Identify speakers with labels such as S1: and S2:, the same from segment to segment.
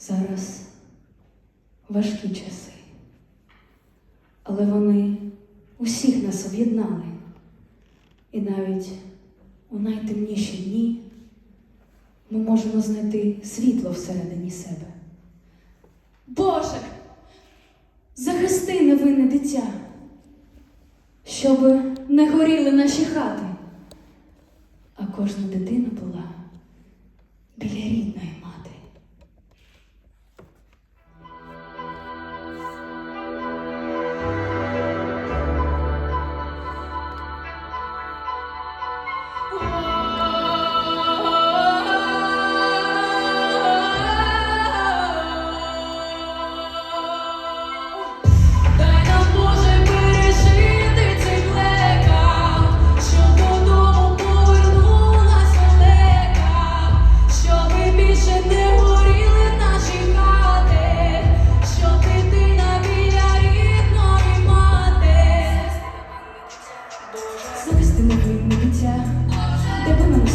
S1: Зараз важкі часи, але вони усіх нас об'єднали. І навіть у найтемніші дні ми можемо знайти світло всередині себе. Боже, захисти невинне дитя, щоб не горіли наші хати, а кожна дитина була біля рідної де б нам.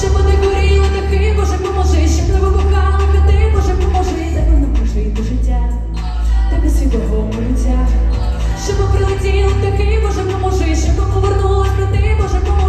S2: Щоб не горіли таки, Боже, поможи, щоб не вибухали хати, Боже, поможи,
S1: Дай нам прожити життя, тебе світлого життя.
S2: щоб прилетіли таки, Боже, поможи, щоб повернулась брати, Боже, поможи.